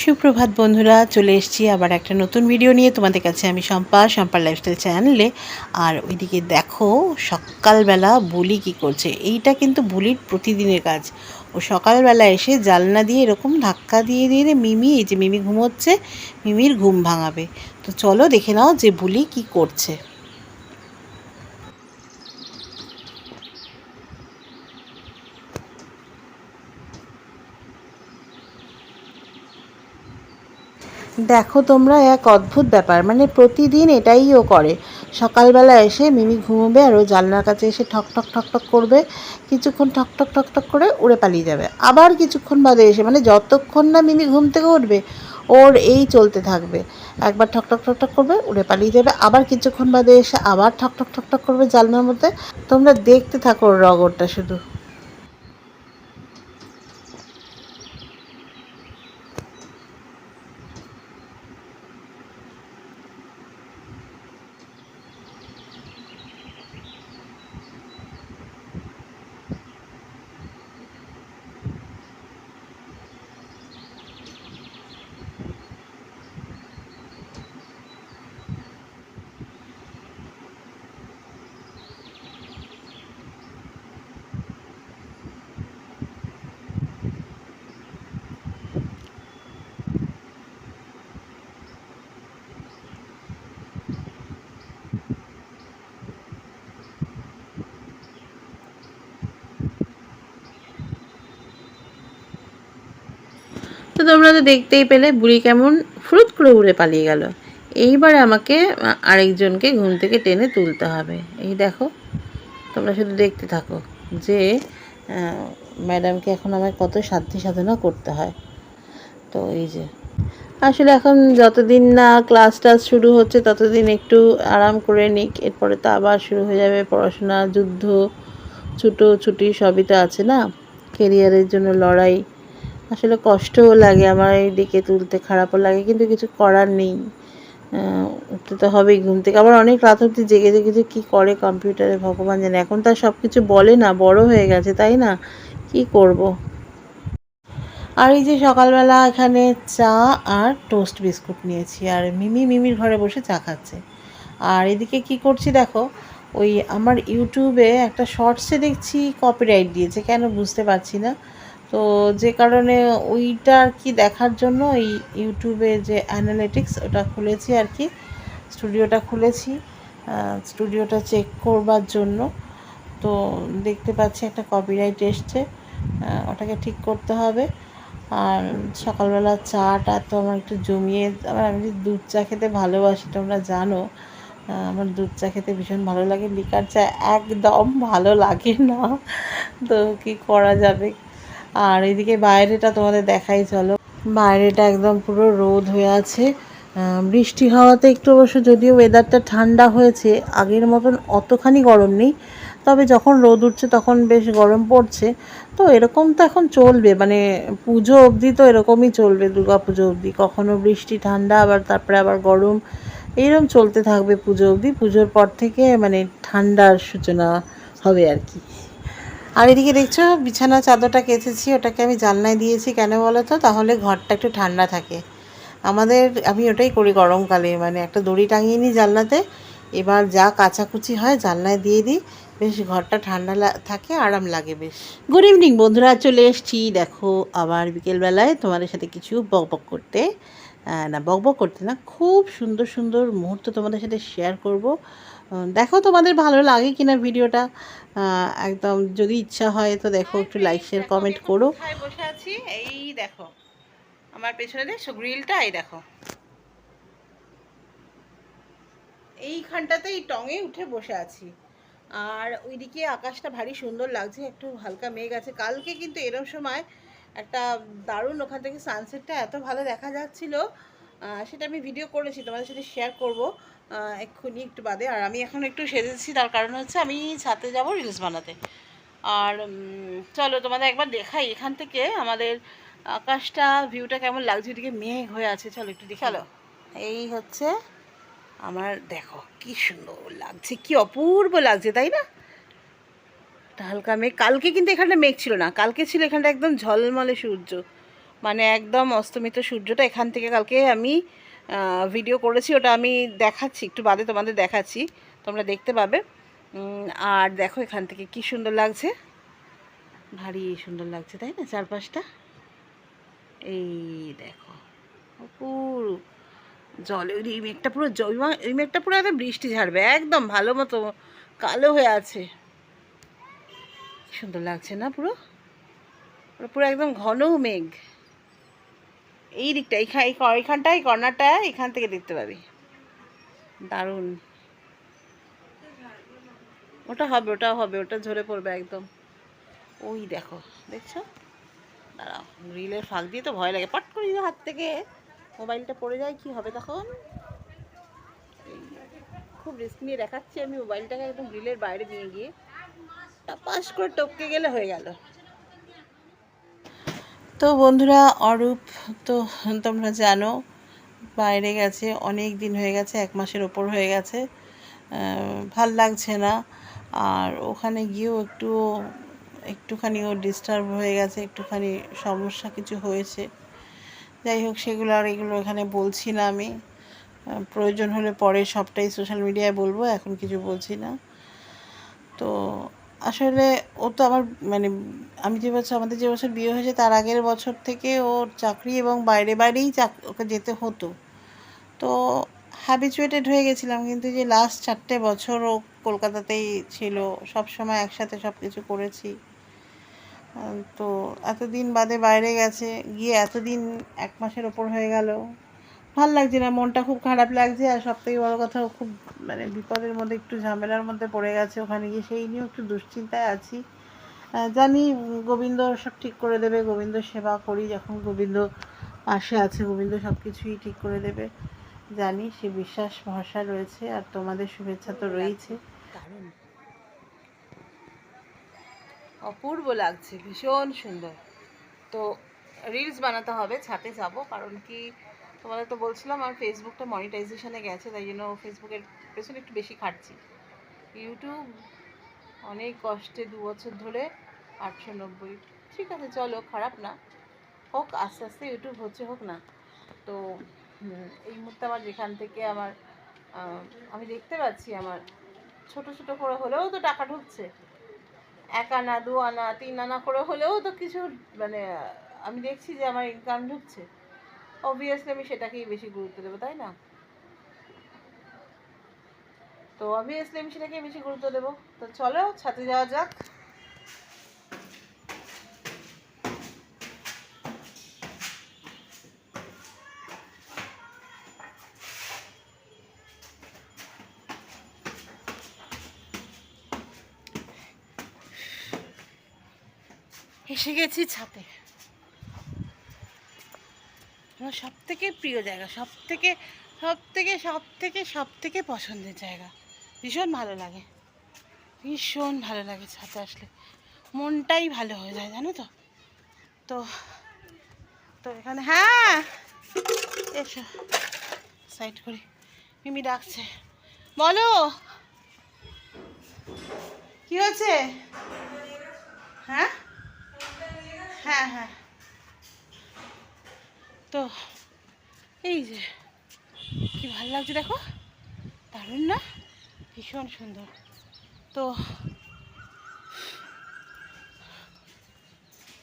সুপ্রভাত বন্ধুরা, চলে এসেছি আবার একটা নতুন ভিডিও নিয়ে। তোমাদের কাছে আমি শম্পা, শম্পার লাইফস্টাইল চ্যানেলে আর ওইদিকে দেখো, সকালবেলা বুলি কি করছে? এইটা কিন্তু বুলির প্রতিদিনের কাজ। ও সকালবেলা এসে জালনা দিয়ে এরকম ধাক্কা দিয়ে দিয়ে মিমি, এই যে মিমি ঘুমোচ্ছে, মিমির ঘুম ভাঙাবে। তো চলো দেখে নাও যে বুলি কি করছে। দেখো তোমরা এক অদ্ভুত ব্যাপার মানে প্রতিদিন এটাই ও করে। সকালবেলা এসে মিমি ঘুমোবে আর ও জানলার কাছে এসে ঠক ঠক ঠক ঠক করবে। কিছুক্ষণ ঠক ঠক ঠক ঠক করে উড়ে পালিয়ে যাবে। আবার কিছুক্ষণ বাদে এসে মানে যতক্ষণ না মিমি ঘুম থেকে উঠবে, ওর এই চলতে থাকবে। একবার ঠক ঠক ঠক করবে, উড়ে পালিয়ে যাবে। আবার কিছুক্ষণ বাদে এসে আবার ঠক ঠক ঠক করবে জানলার মধ্যে। তোমরা দেখতে থাকো ওর রগরটা শুধু তো তোমরা তো দেখতেই পেলে, বুড়ি কেমন ফ্রুত করে উড়ে পালিয়ে গেল। এইবার আমাকে আরেকজনকে ঘুম থেকে টেনে তুলতে হবে। এই দেখো, তোমরা শুধু দেখতে থাকো যে ম্যাডামকে এখন আমায় কত সাধ্য সাধনা করতে হয়। তো এই যে, আসলে এখন যতদিন না ক্লাস টাস শুরু হচ্ছে, ততদিন একটু আরাম করে নিক। এরপরে তো আবার শুরু হয়ে যাবে পড়াশোনা, যুদ্ধ, ছুটো ছুটি সবই তো আছে না? কেরিয়ারের জন্য লড়াই আসলে কষ্টও লাগে, আমার এইদিকে তুলতে খারাপও লাগে, কিন্তু কিছু করার নেই। উঠতে তো হবেই ঘুম থেকে। আবার অনেক রাত অব্দি জেগে জেগে যে কী করে কম্পিউটারে ভগবান জানে। এখন তার সব কিছু বলে না, বড় হয়ে গেছে, তাই না? কি করব। আর এই যে সকালবেলা এখানে চা আর টোস্ট বিস্কুট নিয়েছি, আর মিমি মিমির ঘরে বসে চা খাচ্ছে। আর এদিকে কি করছি দেখো, ওই আমার ইউটিউবে একটা শর্টসে দেখছি কপিরাইট দিয়েছে, কেন বুঝতে পারছি না। তো যে কারণে ওইটা আর কি দেখার জন্য এই ইউটিউবে যে অ্যানালিটিক্স ওটা খুলেছি আর কি স্টুডিওটা খুলেছি স্টুডিওটা চেক করবার জন্য। তো দেখতে পাচ্ছি একটা কপিরাইট এসছে ওটাকে ঠিক করতে হবে। আর সকালবেলা চাটা তো আমার একটু জমিয়ে, আমার আমি দুধ চা খেতে ভালোবাসি, তোমরা জানো আমার দুধ চা খেতে ভীষণ ভালো লাগে। লিকার চা একদম ভালো লাগে না। তো কি করা যাবে? আর এদিকে বাইরেটা তোমাদের দেখাই, চলো। বাইরেটা একদম পুরো রোদ হয়ে আছে। বৃষ্টি হওয়াতে একটু অবশ্য যদিও ওয়েদারটা ঠান্ডা হয়েছে, আগের মতন অতখানি গরম নেই। তবে যখন রোদ উঠছে তখন বেশ গরম পড়ছে। তো এরকম তো এখন চলবে মানে পুজো অবধি তো এরকমই চলবে দুর্গা পুজো অবধি। কখনো বৃষ্টি, ঠান্ডা, আবার তারপরে আবার গরম। এইরকম চলতে থাকবে পুজো অবধি। পুজোর পর থেকে মানে ঠান্ডার সূচনা হবে আর কি। আর এদিকে দেখছ, বিছানা চাদরটা কেচেছি, ওটাকে আমি জানলায় দিয়েছি। কেন বলো তো? তাহলে ঘরটা একটু ঠান্ডা থাকে। আমাদের, আমি ওটাই করি গরমকালে মানে একটা দড়ি টাঙিয়ে নিই জানলাতে। এবার যা কাচাকুচি হয়, জানলায় দিয়ে দিই। বেশ, ঘরটা ঠান্ডা থাকে, আরাম লাগে বেশ। গুড ইভিনিং বন্ধুরা। চলে এসছি, দেখো, আবার বিকেলবেলায় তোমাদের সাথে কিছু বক বক করতে। না, বক বক করতে না, খুব সুন্দর সুন্দর মুহূর্ত তোমাদের সাথে শেয়ার করব। দেখো তোমাদের ভালো লাগে কিনা ভিডিওটা। একদম যদি ইচ্ছা হয় তো দেখো একটু লাইক শেয়ার কমেন্ট করো। বসে আছি? এই দেখো আমার পেছনে দেখছ গ্রিলটা? এই দেখো। এইখানটাতে এই টঙে উঠে বসে আছি। আর ওইদিকে আকাশটা ভারী সুন্দর লাগছে একটু হালকা মেঘ আছে। কালকে কিন্তু এরম সময় একটা দারুণ ওখান থেকে সানসেটটা এত ভালো দেখা যাচ্ছিল। সেটা আমি ভিডিও করেছি তোমাদের সাথে শেয়ার করব। এক্ষুনি একটু বাদে। আর আমি এখন একটু সেজেছি তার কারণ হচ্ছে আমি ছাতে যাব রিলস বানাতে। আর চলো তোমাদের একবার দেখাই এখান থেকে আমাদের আকাশটা ভিউটা কেমন লাগছে? ওদিকে মেঘ হয়ে আছে। চলো একটু দেখে। চলো। এই হচ্ছে আমার দেখো কি সুন্দর লাগছে কি অপূর্ব লাগছে তাই না? হালকা মেঘ। কালকে কিন্তু এখানটা মেঘ ছিল না। কালকে ছিল এখানটা একদম ঝলমলে সূর্য। মানে একদম অস্তমিত সূর্যটা এখান থেকে কালকে আমি ভিডিও করেছি, ওটা আমি দেখাচ্ছি, একটু বাদে তোমাদের দেখাচ্ছি, তোমরা দেখতে পাবে। আর দেখো এখান থেকে কি সুন্দর লাগছে। ভারী সুন্দর লাগছে, তাই না, চারপাশটা? এই দেখো, অপূর্ব। জলে ওই মেঘটা পুরো ওই মেঘটা পুরো একদম বৃষ্টি ঝাড়বে, একদম ভালো মতো, কালো হয়ে আছে। সুন্দর লাগছে না পুরো পুরো? পুরো একদম ঘন মেঘ। এই দিকটা এইখান এইখানটা এই কর্নারটা এখান থেকে দেখতে পাবি। দারুণ। ওটা হবে ওটা হবে, ওটা ঝরে পড়বে একদম। ওই দেখো, দেখছ? দাঁড়াও রিলের ফাঁক দিয়ে তো ভয় লাগে। পট করে হাত থেকে। মোবাইলটা পড়ে যায়, কি হবে তখন? খুব রিস্ক নিয়ে দেখাচ্ছি আমি মোবাইলটাকে একদম গ্রিলের বাইরে নিয়ে গিয়ে। পাস করে টপকে গেলে হয়ে গেল। তো বন্ধুরা, অরূপ তো তোমরা জানো, বাইরে গেছে, অনেক দিন হয়ে গেছে, এক মাসের ওপর হয়ে গেছে। ভালো লাগছে না। আর ওখানে গিয়েও একটু, একটুখানি ও ডিস্টার্ব হয়ে গেছে, একটুখানি সমস্যা কিছু হয়েছে। যাই হোক, সেগুলো আর এগুলো এখানে বলছি না আমি। প্রয়োজন হলে পরে সবটাই সোশ্যাল মিডিয়ায় বলব, এখন কিছু বলছি না। তো আসলে ও তো আমার মানে আমি যে বছর, আমাদের যে বছর বিয়ে হয়েছে, তার আগের বছর থেকে ওর চাকরি এবং বাইরে বাইরেই চাক, ওকে যেতে হতো। তো হ্যাবিচুয়েটেড হয়ে গেছিলাম কিন্তু যে লাস্ট চারটে বছর ও কলকাতাতেই ছিল, সব সময় একসাথে সব কিছু করেছি। তো এতদিন বাদে বাইরে গেছে, গিয়ে এতদিন এক মাসের ওপর হয়ে গেল। ভালো লাগছে না, মনটা খুব খারাপ লাগছে আর সব থেকে বড়ো কথা খুব মানে বিপদের মধ্যে, একটু ঝামেলার মধ্যে পড়ে গেছে ওখানে গিয়ে, সেই নিয়েও একটু দুশ্চিন্তায় আছি। জানি গোবিন্দ সব ঠিক করে দেবে, গোবিন্দ সেবা করি, যখন গোবিন্দ পাশে আছে, গোবিন্দ সব কিছুই ঠিক করে দেবে। জানি সে বিশ্বাস, ভরসা রয়েছে আর তোমাদের শুভেচ্ছা তো রয়েছে। অপূর্ব লাগছে, ভীষণ সুন্দর। তো রিলস বানাতে হবে ছাতে যাব, কারণ কি তোমাদের তো বলছিলাম আমার ফেসবুকটা মনিটাইজেশনে গেছে, তাই জন্য ফেসবুকের পেছনে একটু বেশি খাটছি। ইউটিউব অনেক কষ্টে দু বছর ধরে আটশো নব্বই। ঠিক আছে, চলো, খারাপ না। হোক, আস্তে আস্তে ইউটিউব হচ্ছে, হোক না। তো এই মুহূর্তে আমার যেখান থেকে আমার আমি দেখতে পাচ্ছি আমার ছোট ছোট করে হলেও তো টাকা ঢুকছে। এক আনা, দু আনা, তিন আনা করে হলেও তো কিছু মানে আমি দেখছি যে আমার ইনকাম ঢুকছে। অবভিয়াসলি আমি সেটাকেই বেশি গুরুত্ব দেবো, তাই না? তো অবভিয়াসলি আমি সেটাকেই বেশি গুরুত্ব দেবো। তো চলো ছাতে যাওয়া যাক। এসে গেছি ছাতে। আমার সব থেকে প্রিয় জায়গা সব থেকে সব থেকে সব থেকে সব থেকে পছন্দের জায়গা। ভীষণ ভালো লাগে। ভীষণ ভালো লাগে ছাতে আসলে। মনটাই ভালো হয়ে যায়, জানো তো? তো তো এখানে হ্যাঁ! এসো। সাইড করি। মিমি ডাকছে। বলো! কি হয়েছে হ্যাঁ? হ্যাঁ হ্যাঁ। তো, এই যে, কি ভালো লাগছে দেখো? দারুণ না? ভীষণ সুন্দর। তো,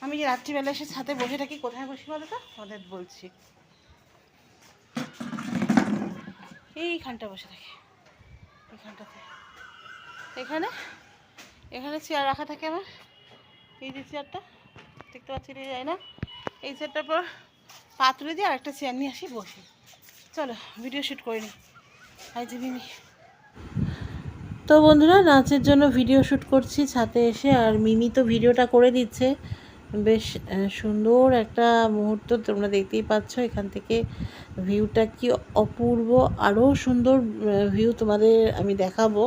আমি যে রাত্রিবেলা এসে ছাদে বসে থাকি, কোথায় বসি বলো তো? ওদের বলছি। এইখানটা বসে থাকি। এইখানটাতে। এখানে? এখানে চেয়ার রাখা থাকে আমার। এই যে চেয়ারটা দেখতে পাচ্ছি যায় না? এই চেয়ারটার পর পা তুলে দিয়ে আরেকটা চেয়ার নিয়ে আসি, বসি। চলো ভিডিও শ্যুট করে নিই হাই যে মিমি। তো বন্ধুরা, নাচের জন্য ভিডিও শ্যুট করছি ছাতে এসে। আর মিমি তো ভিডিওটা করে দিচ্ছে। বেশ সুন্দর একটা মুহূর্ত তোমরা দেখতেই পাচ্ছ। এখান থেকে ভিউটা কি অপূর্ব আরও সুন্দর ভিউ তোমাদের আমি দেখাবো।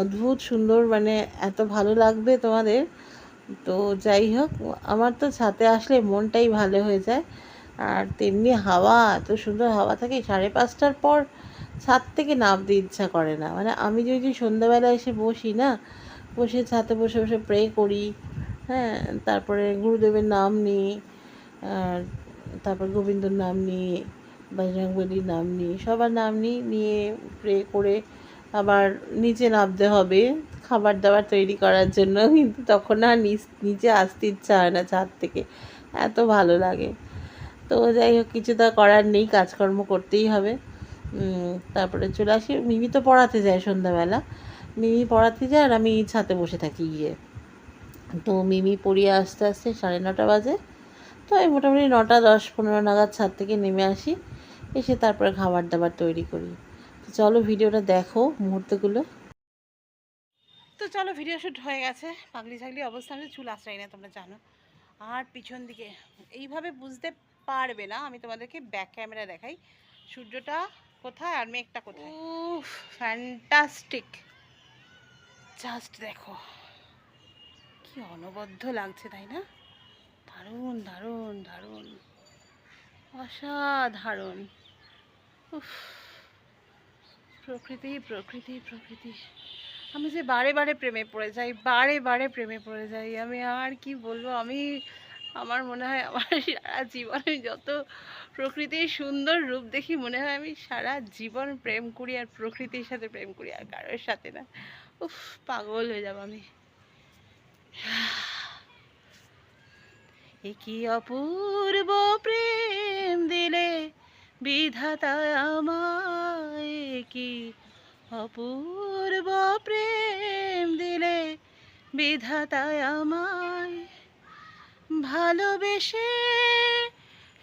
অদ্ভুত সুন্দর মানে এত ভালো লাগবে তোমাদের। তো যাই হোক, আমার তো ছাতে আসলে মনটাই ভালো হয়ে যায়। আর তেমনি হাওয়া, এত সুন্দর হাওয়া থাকে, সাড়ে পাঁচটার পর ছাদ থেকে নামতে ইচ্ছা করে না। মানে আমি যদি সন্ধ্যাবেলা এসে বসি না, বসে ছাতে বসে বসে প্রে করি হ্যাঁ তারপরে গুরুদেবের নাম নিই, আর তারপর গোবিন্দর নাম নিয়ে বজরংবলির নাম নিই, সবার নাম নিই, নিয়ে প্রে করে আবার নিচে নামতে হবে, খাবার দাবার তৈরি করার জন্য, কিন্তু তখন আর নিচে আসতে ইচ্ছা হয় না ছাদ থেকে। এত ভালো লাগে। তো যাই হোক, কিছু তো করার নেই, কাজকর্ম করতেই হবে। তারপরে চলে আসি। মিমি তো পড়াতে যায় সন্ধ্যাবেলা। মিমি পড়াতে যায় আর আমি ছাতে বসে থাকি গিয়ে। তো মিমি পড়িয়ে আসতে আসতে সাড়ে নটা বাজে। তো আমি মোটামুটি নটা, দশ, পনেরো নাগাদ ছাদ থেকে নেমে আসি। এসে তারপরে খাবার দাবার তৈরি করি। তো চলো ভিডিওটা দেখো মুহূর্তগুলো। তো চলো, ভিডিও শ্যুট হয়ে গেছে। পাগলি ছাগলি অবস্থা চুল আশ্রয় না তোমরা জানো। আর পিছন দিকে, এইভাবে বুঝতে পারবে না। আমি তোমাদেরকে ব্যাক ক্যামেরা দেখাই। সূর্যটা কোথায় আর মেঘটা কোথায়? ফ্যান্টাস্টিক জাস্ট দেখো। কি অনবদ্য লাগছে, তাই না? দারুণ দারুণ দারুণ। অসাধারণ। প্রকৃতি প্রকৃতি প্রকৃতি। আমি যে বারে বারে প্রেমে পড়ে যাই, বারে বারে প্রেমে পড়ে যাই, আমি আর কি বলব? আমি আমার মনে হয় আমার সারা জীবনে যত প্রকৃতির সুন্দর রূপ দেখি, মনে হয় আমি সারা জীবন প্রেম করি আর প্রকৃতির সাথে প্রেম করি আর কারোর সাথে না। উফ, পাগল হয়ে যাব আমি। কি অপূর্ব প্রেম দিলে বিধাতা আমায় কি অপূর্ব প্রেম দিলে বিধাতা আমায়। ভালোবেসে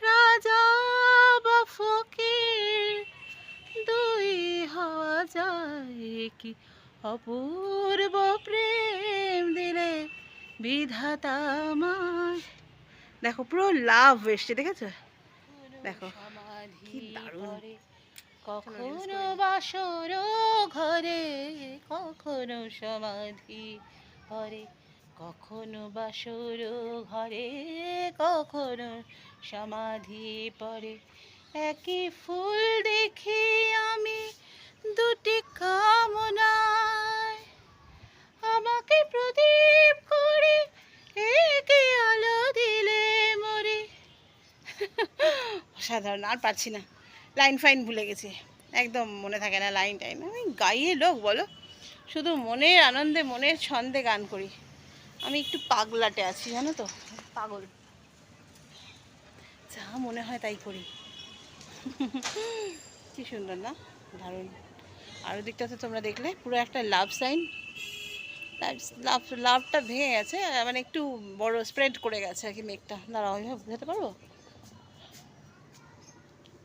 রাজা বা ফকির দুই হওয়া যায় কি অপূর্ব প্রেম দিলে বিধাতা আমায় দেখো পুরো লাভ এসছে দেখেছ? দেখো কি দারুণ। কখনো বাসর ঘরে কখনো সমাধি ঘরে কখনো বাসর ঘরে, কখনো সমাধি পরে। একই ফুল দেখি আমি দুটি কামনায়। আমাকে প্রদীপ করে একই আলো দিলে মরে। অসাধারণ, আর পারছি না। লাইন ফাইন ভুলে গেছি। একদম মনে থাকে না লাইন টাইন আমি গাইয়ে লোক বলো। শুধু মনের আনন্দে, মনের ছন্দে গান করি। আমি একটু পাগলাটে আছি, জানো তো? পাগল। যা মনে হয় তাই করি। কি সুন্দর, না? দারুণ। আর ওদিকটাতে তোমরা দেখলে, পুরো একটা লাভ সাইন লাভ লাভটা ভেঙে গেছে মানে একটু বড় স্প্রেড করে গেছে আর কি মেঘটা। দাঁড়াও ওইভাবে বোঝাতে পারব?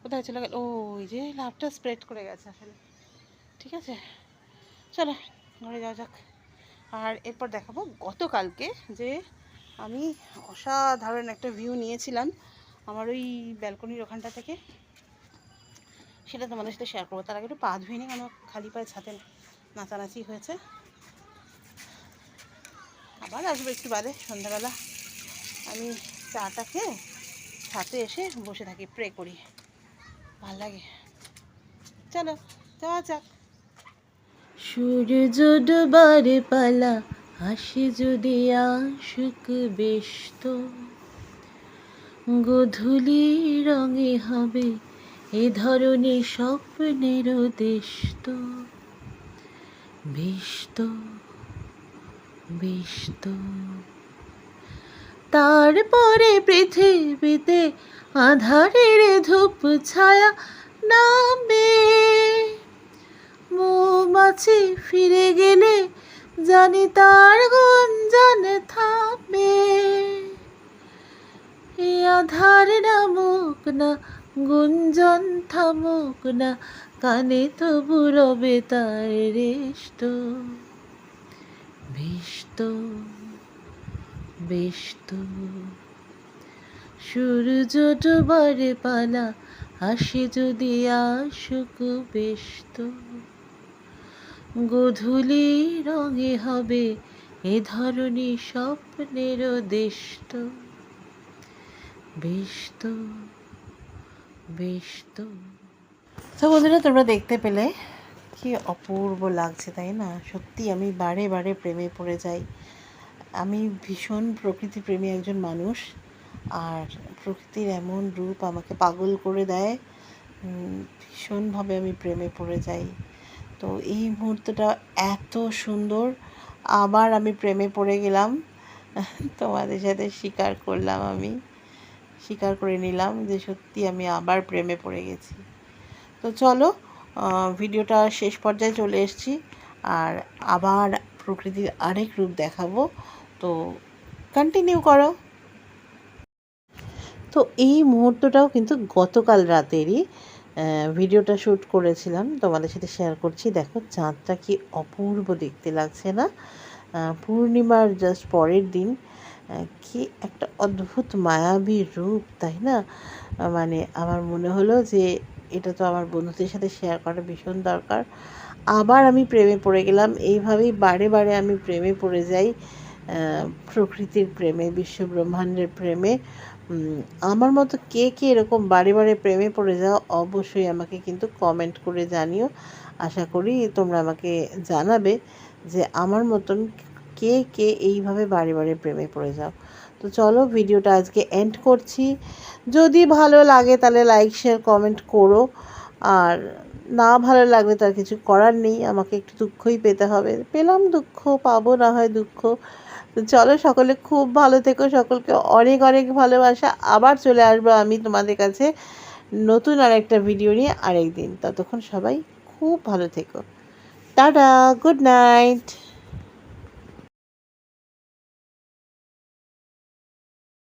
কোথায় চলে গেল? ওই যে লাভটা স্প্রেড করে গেছে আসলে। ঠিক আছে? চলো, ঘরে যাওয়া যাক। আর এরপর দেখাবো গতকালকে যে আমি অসাধারণ একটা ভিউ নিয়েছিলাম আমার ওই ব্যালকনির ওখানটা থেকে। সেটা তোমাদের সাথে শেয়ার করব। তার আগে একটু পা ধুয়ে নিই আমার খালি পায়ে ছাতে নাচানাচি হয়েছে। আবার আসব একটু বাদে সন্ধ্যাবেলা। আমি চাটা খেয়ে ছাতে এসে বসে থাকি প্রে করি। ভালো লাগে। চলো, যাওয়া যাক। সূর্য ডোবার পালা, হাসি যদি আসুক বেশ তো গধূলি রঙে হবে এ ধরনের স্বপ্নের তো বেশ তো তারপরে পৃথিবীতে আধারের ধূপ ছায়া নামবে মৌমাছি ফিরে গেলে জানি তার গুঞ্জন থামবে এ আধার নামুক না, গুঞ্জন থামুক না, কানে তবু রবে তার রেষ্ট। বেশ তো সূর্য ডোবার পালা আসে যদি আসুক তো গধূলি রঙে হবে এ ধরনের স্বপ্নের দেশ তো বেশ তো বেশ তো বন্ধুরা, তোমরা দেখতে পেলে কি অপূর্ব লাগছে, তাই না? সত্যি আমি বারে বারে প্রেমে পড়ে যাই। আমি ভীষণ প্রকৃতি প্রেমী একজন মানুষ আর প্রকৃতির এমন রূপ আমাকে পাগল করে দেয় ভীষণভাবে আমি প্রেমে পড়ে যাই। তো এই মুহূর্তটা এত সুন্দর। আবার আমি প্রেমে পড়ে গেলাম। তোমাদের সাথে স্বীকার করলাম আমি। স্বীকার করে নিলাম যে সত্যি আমি আবার প্রেমে পড়ে গেছি। তো চলো ভিডিওটা শেষ পর্যায়ে চলে এসেছি। আর আবার প্রকৃতির আরেক রূপ দেখাবো। তো কন্টিনিউ করো। তো এই মুহূর্তটাও কিন্তু গতকাল রাতেরই। ভিডিওটা শ্যুট করেছিলাম, তোমাদের সাথে শেয়ার করছি। দেখো, চাঁদটা কি অপূর্ব দেখতে লাগছে না? পূর্ণিমার জাস্ট পরের দিন কি একটা অদ্ভুত মায়াবী রূপ, তাই না? মানে আমার মনে হলো যে এটা তো আমার বন্ধুদের সাথে শেয়ার করা ভীষণ দরকার। আবার আমি প্রেমে পড়ে গেলাম, এইভাবেই বারে বারে আমি প্রেমে পড়ে যাই প্রকৃতির প্রেমে বিশ্ব ব্রহ্মাণ্ডের প্রেমে। আমার মতো কে কে এরকম বারে বারে প্রেমে পড়ে যাও, অবশ্যই আমাকে কিন্তু কমেন্ট করে জানিও। আশা করি তোমরা আমাকে জানাবে যে আমার মতন কে কে এইভাবে বারে বারে প্রেমে পড়ে যাও। তো চলো ভিডিওটা আজকে এন্ড করছি। যদি ভালো লাগে তাহলে লাইক শেয়ার কমেন্ট করো। আর না ভালো লাগলে তার কিছু করার নেই, আমাকে একটু দুঃখই পেতে হবে। পেলাম দুঃখ, পাবো না হয় দুঃখ। তো চলো সকলে খুব ভালো থেকো, সকলকে অনেক অনেক ভালোবাসা। আবার চলে আসব আমি তোমাদের কাছে নতুন আর একটা ভিডিও নিয়ে আরেক দিন ততক্ষণ সবাই খুব ভালো থেকো। Tata good night